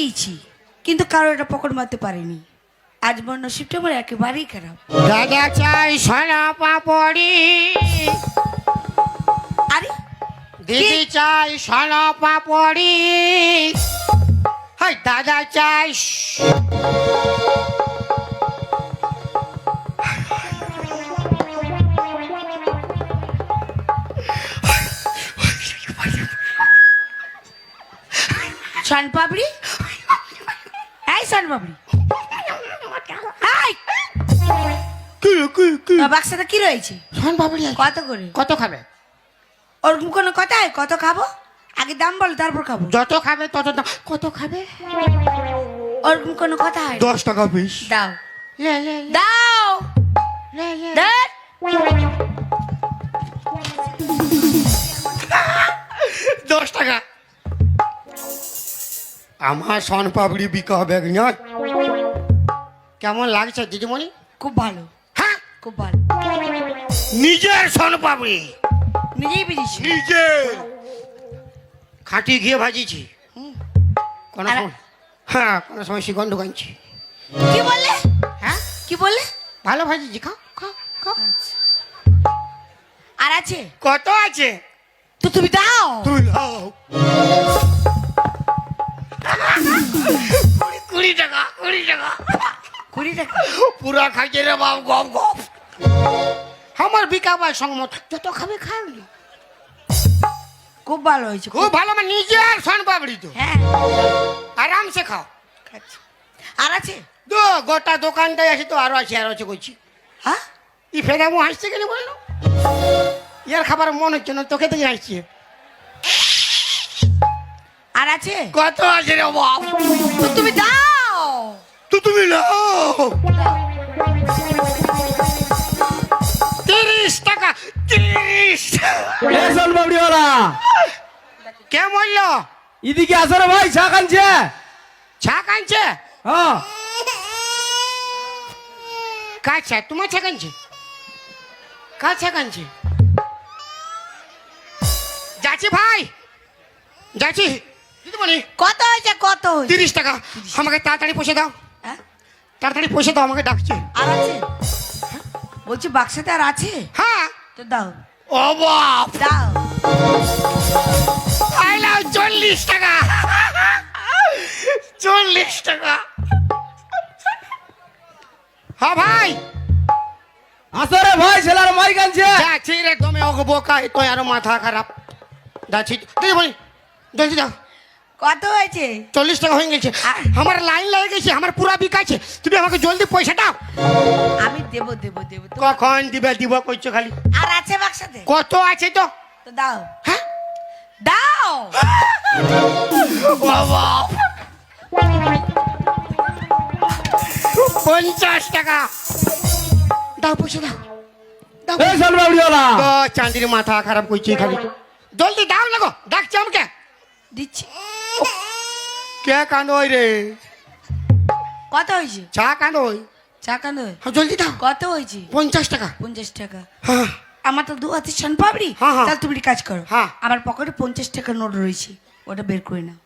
নিয়েছি কিন্তু কারও এটা পকড় মারতে পারিনি। আজ আমার নসিবটা আমার একেবারেই খারাপ। দাদা চাই সোনা পাপড়ি। আরে দিদি চাই সোনা পাপড়ি। হাই দাদা চাই শান পাপড়ি এই শান পাপড়ি এই! আহ, বাক্সাটা কি রয়েছে? পাপড়ি আছে। কত করে? কত খাবে? ওরকম কোনো কথায় কত খাব? আগে দাম বল তারপর খাব। যত খাবে তত দাম। কত খাবে? ওরকম কোনো কথা হয়। দশ টাকা পিস। দাও। লে লে দাও। লে লে। দশ টাকা। আমার সন পাপড়ি বিকা হবে কেমন লাগছে দিদিমণি? খুব ভালো। হ্যাঁ? খুব ভালো। নিজের সন পাপড়ি। নিজেই বেরিয়েছি নিজের খাঁটি ঘিয়ে ভাজিছি। কোনো সময় হ্যাঁ কোনো সময় শিকন্ড কাঁদছি কি বললে? হ্যাঁ? কি বললে? ভালো ভাজিছি খাও খাও খাও। আচ্ছা। আর আছে? কত আছে? তো তুমি দাও। তুই লাও কুড়ি- টাকা কুড়ি টাকা। কুড়ি টাকা? পুরা খাইছে রে বাপ গপ গপ। আমার বিকাবার সংমত যত খাবে খাও খুব ভালো হয়েছে খুব ভালো আমার নিজের সন পাপড়ি তো। হ্যাঁ। আরামসে খাও। খাচ্ছি। আর আছে? তো গোটা দোকানটাই আছে তো আরও আছে আরও আছে করছি হ্যাঁ? ই হাসছে কেন বলল ইয়ার খাবার মন হচ্ছে না তোকে থেকে হাসছে আর আছে? কত আছে রে বাপ তো তুমি দাও। তো তুমি লাও তিরিশ টাকা তিরিশ। রেশন বাবড়িওয়ালা। কে বলল? এদিকে আসো রে ভাই চা কানছে ছা কানছে হ্যাঁ। কাছে তোমার ছা কানছে কাছে কানছে যাচ্ছি ভাই। যাচ্ছি। দিদিমণি কত হয়েছে কত তিরিশ টাকা। আমাকে তাড়াতাড়ি পয়সা দাও। হ্যাঁ? তাড়াতাড়ি পয়সা দাও আমাকে ডাকছে। আর আছে? বলছি বাক্সাতে আর আছে? হ্যাঁ। তো দাও। ও বাপ! দাও। আইলাম চল্লিশ টাকা। চল্লিশ টাকা। হ্যাঁ ভাই। আসো রে ভাই ছেলের মাই কানছে যাচ্ছি রে তুমি ওকে বোকা তো আরও মাথা খারাপ। যাচ্ছি। দিদি বলি জলদি যাও। কত হয়েছে? চল্লিশ টাকা হয়ে গেছে। আমার লাইন লেগে গেছে আমার পুরা বিকাছে তুমি আমাকে জলদি পয়সা দাও। আমি দেব দেব দেব। কখন দিবে দিব কইছো খালি? আর আছে বাক্সাতে? কত আছে তো? তো দাও। হ্যাঁ? দাও! বাবা! পঞ্চাশ টাকা। দাও পয়সা দাও। চাঁদির মাথা খারাপ করছি খালি। জলদি দাও লাগো ডাকছে আমাকে। দিচ্ছি। কে হয় রে? কত হয়েছে? চা কান্দোই চা কেন হয়? জলদি দাও। কত হয়েছে? পঞ্চাশ টাকা। পঞ্চাশ টাকা। হ্যাঁ আমার তো দু হাতে শান পাবড়ি। তাহলে তুমি কাজ করো। আমার পকেটে পঞ্চাশ টাকা নোট রয়েছে। ওটা বের করে নাও।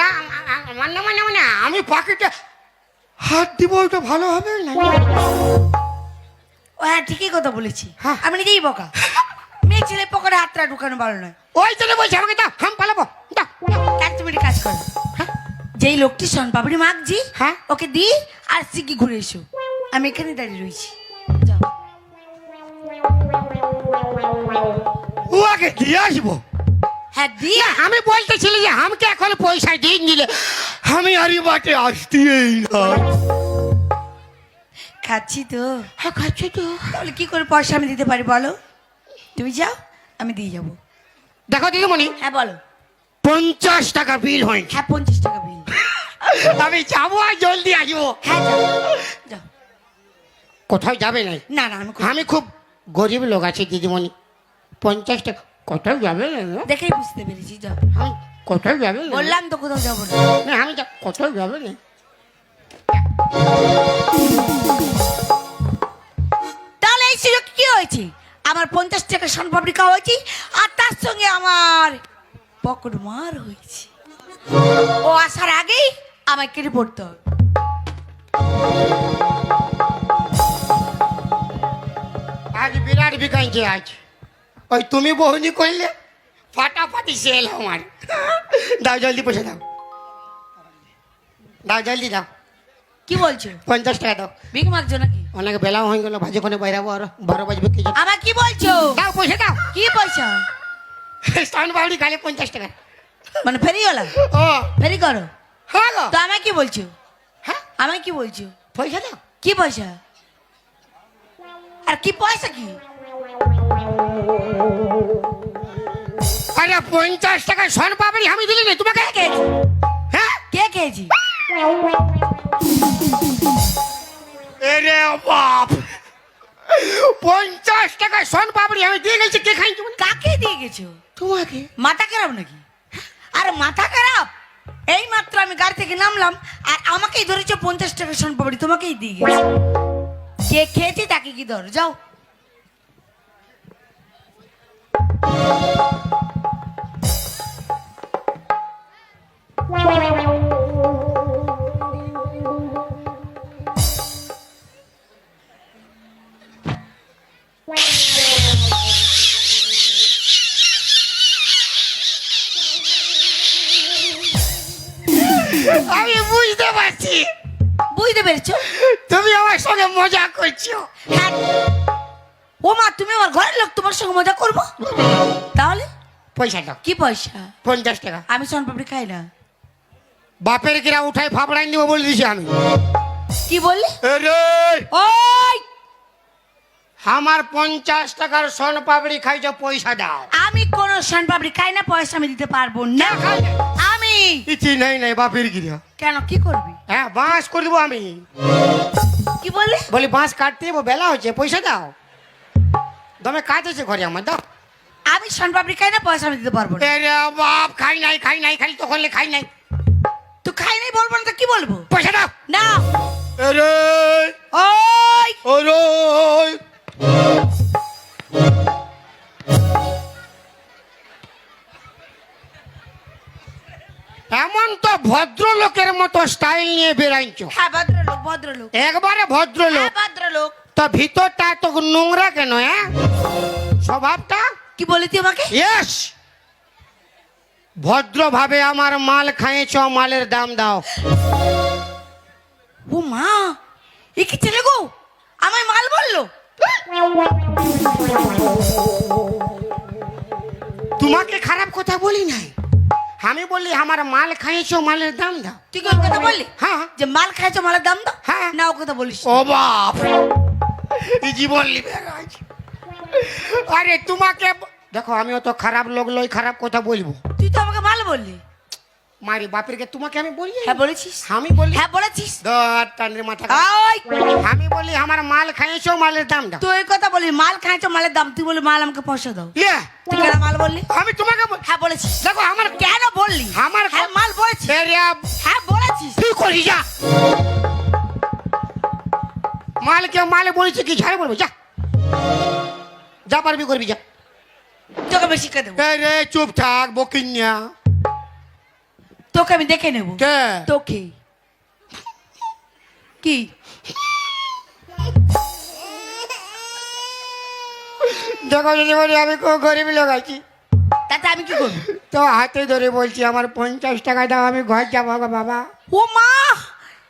না মানে মানে মানে আমি পকেটে হাত দিব ওটা ভালো হবে? না ও হ্যাঁ ঠিকই কথা বলেছি। হ্যাঁ। আমি নিজেই বোকা। মেয়ে ছেলে পকেটে হাতটা ঢুকানো ভালো নয় ওই জন্য বলছি আমাকে দাও হাম পালাবো। দাও দাও। এক তুমি কাজ করো। যেই লোকটি সন পাপড়ি মাগছি হ্যাঁ। ওকে দি আর সিকি ঘুরে এসো। আমি এখানে দাঁড়িয়ে রয়েছি যাও। ও আগে দিয়ে আসব। হ্যাঁ দিয়ে। আমি বলতেছিলি যে আমাকে এখন পয়সা দিয়ে দিলে আমি আরে বাটে আসতেই না। খাচ্ছি তো। হ্যাঁ খাচ্ছি তো। তাহলে কি করে পয়সা আমি দিতে পারি বলো? তুমি যাও আমি দিয়ে যাব। দেখো দিদিমণি হ্যাঁ বলো। পঞ্চাশ টাকা বিল হয়েছে। হ্যাঁ পঞ্চাশ টাকা বিল আমি যাব আর জলদি আসব। হ্যাঁ যাও। যাও। কোথাও যাবে না না না আমি খুব গরিব লোক আছি দিদিমণি। পঞ্চাশ টাকা কোথাও যাবে না দেখেই বুঝতে পেরেছি যাও। আমি কোথায় যাবে বললাম তো কোথাও যাব না। আমি যা কোথায় যাবে না। তাহলে এই সুযোগ কি হয়েছে? আমার পঞ্চাশ টাকা সোনপাপড়ি খাওয়া হয়েছে আর তার সঙ্গে আমার পকেট মার হয়েছে। ও আসার আগেই আমায় কেটে পড়তে হবে। আজ বিরাট বিকাইছে আজ ওই তুমি বহুনি করলে ফাটাফাটি সেল আমার। দাও জলদি পয়সা দাও। দাও জলদি দাও। কি বলছো? পঞ্চাশ টাকা দাও। ভিক মাগছো নাকি? অনেক বেলা হয়ে গেল ভাজি কোনে বাইরাবো আর বারো বাজবে কি। আমার কি বলছো? দাও পয়সা দাও। কি পয়সা? স্টান বাউরি খালে পঞ্চাশ টাকা। মানে ফেরিওয়ালা? ও। ফেরি করো। হ্যাঁ তো আমায় কি বলছো? হ্যাঁ? আমায় কি বলছো? পয়সা দাও। কি পয়সা? আর কি পয়সা কি? আরে পঞ্চাশ টাকা সন পাবনি আমি দিলি না তোমাকে কে খেয়েছি হ্যাঁ? কে খেয়েছি এরে বাপ! পঞ্চাশ টাকা সন পাবড়ি আমি দিয়ে গেছি কে খাইছি বলে? কাকে দিয়ে গেছো? তোমাকে। মাথা খারাপ নাকি? আরে মাথা খারাপ? এই মাত্র আমি গাড়ি থেকে নামলাম আর আমাকেই ধরেছো পঞ্চাশ টাকা শোন পাবড়ি তোমাকেই দিয়ে গেছে। কে খেয়েছে তাকে কি ধর? যাও। আমি পয়সা দাও। কি পয়সা? পঞ্চাশ টাকা। আমি শোন পাপড়ি খাই না। বাপের কিরা উঠাই ফাপড়াই দিব বলে দিছি আমি। কি বললি? ওই! আমার পঞ্চাশ টাকার সন পাপড়ি খাইছ পয়সা দাও। আমি কোন শোন পাপড়ি খাই না পয়সা আমি দিতে পারব না। আমি! ইচ্ছি নাই নাই বাপের কিরা। কেন কি করবি? হ্যাঁ বাঁশ করে দেবো আমি। কি বললি? বলি বাঁশ কাটতে বেলা হচ্ছে পয়সা দাও। দমে কাজ আছে ঘরে আমার দাও। আমি শোন পাপড়ি খাই না পয়সা আমি দিতে পারব না। এরে বাপ খাই নাই খাই নাই খালি তখন খাই নাই। তো খাই নাই বলব না তো কি বলব? পয়সা দাও। না। আরে ওই। ওরে এমন তো ভদ্রলোকের মতো স্টাইল নিয়ে বেড়াইছো। হ্যাঁ ভদ্রলোক ভদ্রলোক। একবারে ভদ্রলোক। হ্যাঁ ভদ্রলোক। তো ভিতরটা তো নোংরা কেন হ্যাঁ? স্বভাবটা? কি বলি তুই আমাকে? ইয়েস ভদ্রভাবে আমার মাল খাইয়েছ মালের দাম দাও। ও মা এ কি ছেলে গো? আমায় মাল বলল? তোমাকে খারাপ কথা বলি নাই। আমি বললি আমার মাল খাইয়েছ মালের দাম দাও। তুই কি কথা বললি? হ্যাঁ। যে মাল খাইছো মালের দাম দাও? হ্যাঁ। না ও কথা বলিস ও বাপ! জীবন লিবে আজ। আরে তোমাকে দেখো আমিও তো খারাপ লোক লই খারাপ কথা বলব। তুই তো আমাকে মাল বললি। মারি বাপেরকে তোমাকে আমি বলি? হ্যাঁ বলেছিস। আমি বলি? হ্যাঁ বলেছিস। টানের মাথা ওই আমি বলি আমার মাল খাইয়েছো মালের দাম দাও। তুই কথা বলি মাল খাইছো মালের দাম তুই বলি মাল আমাকে পয়সা দাও। ইয়ে, তুই কেন মাল বললি? আমি তোমাকে হ্যাঁ বলেছিস। দেখো আমার কেন বললি? আমার হ্যাঁ মাল বলেছিস। হ্যাঁ বলেছিস। তুই করি যা। মালকে মালে বলেছি কি ঝাড়ে বলব যা। যা পারবি করবি যা। তোকে আমি শিক্ষা দেবো। এই রে চুপ থাক বকিন্যা। তোকে আমি দেখে নেব। কে? তোকে। কি? দেখো যদি বলি আমি খুব গরিব লোক আছি। তাতে আমি কি করব? তো হাতে ধরে বলছি আমার পঞ্চাশ টাকা দাও আমি ঘর যাব গো বাবা। ও মা!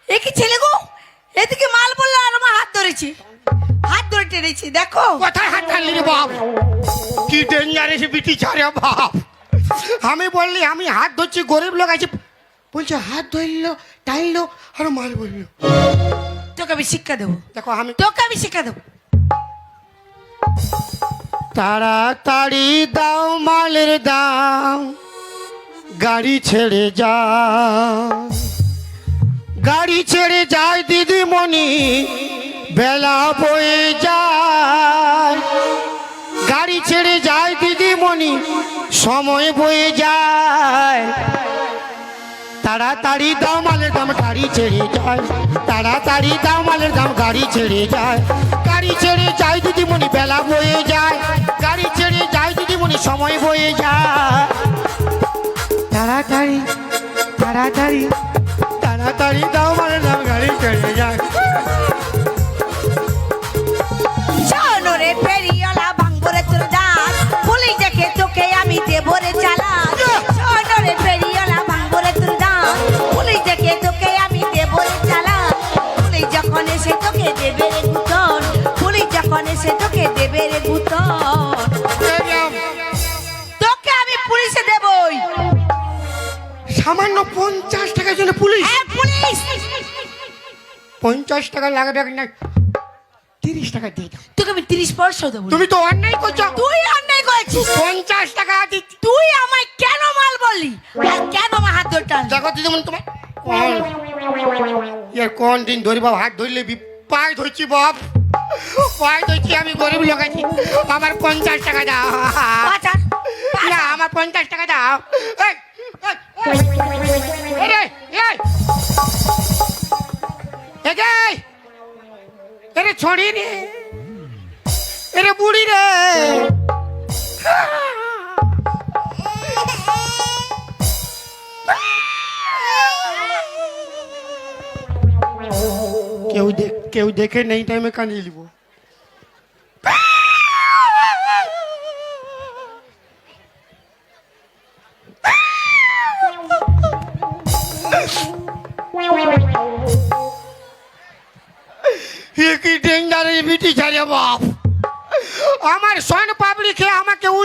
এ কি ছেলে গো? এদিকে মাল বলল আর আমার হাত ধরেছি। হাত ধরে টেনেছি দেখো। কোথায় হাত টানলি রে বাপ? কি ডেঞ্জারাস বিটি ছাড়ে বাপ। আমি বললি আমি হাত ধরছি গরিব লোক আছে। বলছে হাত ধরলো টাইললো আর মাল বলল। তোকে আমি শিক্ষা দেবো। দেখো আমি তোকে আমি শিক্ষা দেবো। তাড়াতাড়ি দাও মালের দাম। গাড়ি ছেড়ে যা গাড়ি ছেড়ে যায় দিদিমণি, বেলা বয়ে যায়। গাড়ি ছেড়ে যায় দিদিমণি, সময় বয়ে যায়। তাড়াতাড়ি দাও মালের দাম, গাড়ি ছেড়ে যায়। তাড়াতাড়ি দাও মালের দাম, গাড়ি ছেড়ে যায়। গাড়ি ছেড়ে যায় দিদিমণি, বেলা বয়ে যায়। গাড়ি ছেড়ে যায় দিদিমণি, সময় বয়ে যায়। তাড়াতাড়ি তাড়াতাড়ি তাড়াতাড়ি দাও মালের দাম গাড়ি ছেড়ে যায় পঞ্চাশ টাকা লাগবে না তিরিশ টাকা দিয়ে দাও। তোকে আমি তিরিশ পয়সা দেবো তুমি তো অন্যায় করছ। তুই অন্যায় করেছিস। পঞ্চাশ টাকা দিচ্ছি। তুই আমায় কেন মাল বললি? আর কেন আমার হাত ধরতে? দেখো দিদিমন তোমার কোন দিন ধরি বাবা হাত ধরলে পায়ে ধরছি বাপ। পায়ে ধরছি আমি গরিব লোক আছি। আমার পঞ্চাশ টাকা দাও। না আমার পঞ্চাশ টাকা দাও। এই, এই, এই, এরে ছড়ি রে এরে বুড়ি রে। কেউ দেখ কেউ দেখে নেই টাইমে কানিয়ে নিব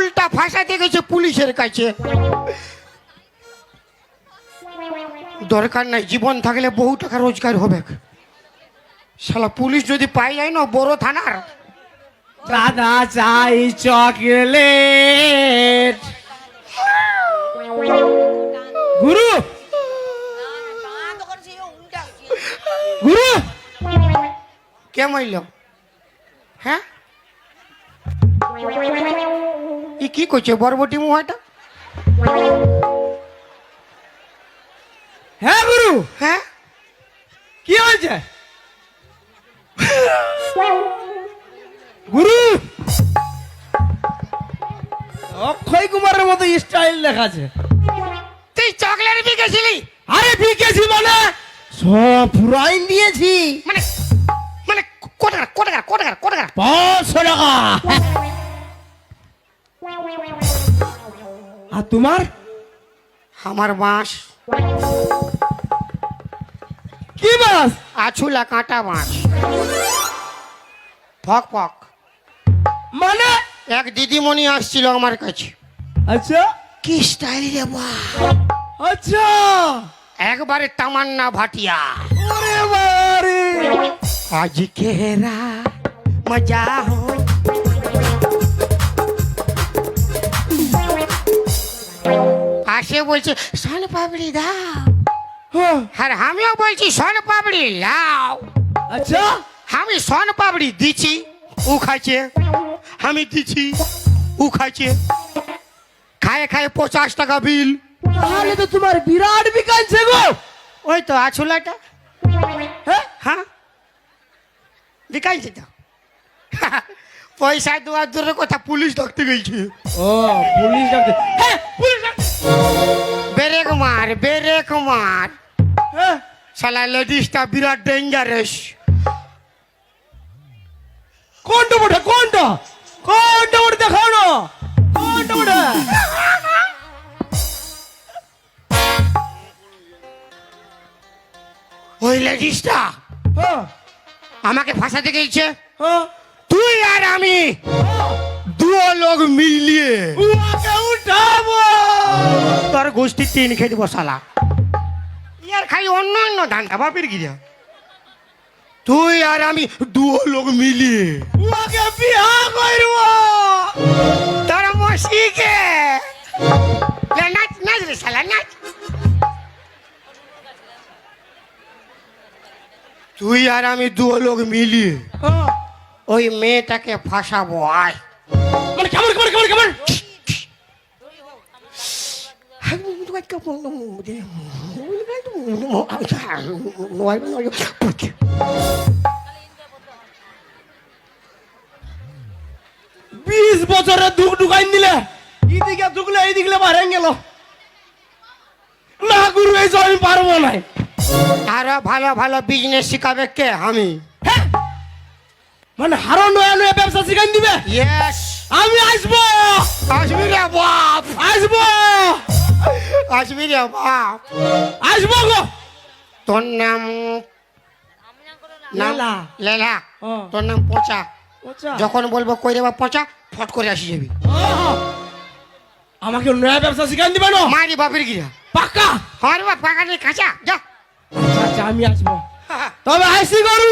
উল্টা ফাঁসাতে গেছে পুলিশের কাছে। দরকার নাই জীবন থাকলে বহু টাকা রোজগার হবে। শালা পুলিশ যদি পাই যায় না বড় থানার। দাদা চাই চকলেট। গুরু! গুরু! কে মাইল? হ্যাঁ? ই কি করছে বরবটি মুহাটা? হ্যাঁ গুরু। হ্যাঁ? কি হয়েছে? গুরু। অক্ষয় কুমারের মতো স্টাইল দেখাচ্ছে। তুই চকলেট বিকেছিলি? আরে বিকেছি মানে? সব পুরাই দিয়েছি। মানে মানে কোটাকার কোটাকার কোটাকার কোটাকার পাঁচশো টাকা। আর তোমার? আমার বাঁশ। কি বাস আছুলা কাঁটা বাঁশ। ফক ফক। মানে? এক দিদিমণি আসছিল আমার কাছে। আচ্ছা। কি স্টাইল রে বা আচ্ছা। একবারে তামান্না ভাটিয়া। ওরে আজ কেরা মজা হো আসে বলছে সন পাপড়ি দাও। হ্যাঁ, আর আমিও বলছি সন পাপড়ি লাও। আচ্ছা। আমি সন পাপড়ি দিছি ও খাইছে। আমি দিছি ও খাইছে। খায় খায় পঞ্চাশ টাকা বিল। তাহলে তো তোমার বিরাট বিকাচ্ছে গো। ওই তো আছুলাটা হ্যাঁ? হ্যাঁ? তো। পয়সা দেওয়া দূরের কথা পুলিশ ডাকতে গেছে। ও পুলিশ ডাকতে হ্যাঁ পুলিশ বেরেক মার বেরেক মার হ্যাঁ? শালা লেডিসটা বিরাট ডেঞ্জারাস কোনটা মোটা কোনটা? কোনটা মোটা দেখাও না। কোনটা মোটা ওই লেডিসটা হ্যাঁ। আমাকে ফাঁসাতে গেছে। হ্যাঁ। তুই আর আমি দুও লোক মিলিয়ে উঠাবো। তোর গোষ্ঠী তিন খেয়ে দিব শালা ইয়ার খালি অন্য অন্য ধান্দা বাপের গিরা তুই আর আমি দুও লোক মিলি উহাকে বিয়া করব। তোর মসিকে নাচ নাচ রে শালা নাচ। তুই আর আমি দুও লোক মিলিয়ে ওই মেয়েটাকে ফাঁসাবো আয়। মানে কেমন কেমন কেমন কেমন বিশ বছরের দুঃখ ঢুকাই দিলে এইদিকে ঢুকলে এইদিকে বাড়ে গেল না গুরু এই আমি পারব না আরও ভালো ভালো বিজনেস শিখাবে কে আমি? মানে হারো নয়া নয়া ব্যবসা শিখাই দিবে ইয়েস আমি আসব আসবি রে বাপ আসব আসবি রে বাপ আসব গো। তোর নাম লেলা। লেলা। তোর নাম পচা। যখন বলব কই রে বাপ পচা ফট করে আসি যাবি। আমাকে নয়া ব্যবসা শিখাই দিবে না? মারি বাপের গিরা। পাক্কা? হর বাপ পাকা নেই কাঁচা যা। আচ্ছা আচ্ছা আমি আসব। তবে আইসি গরু।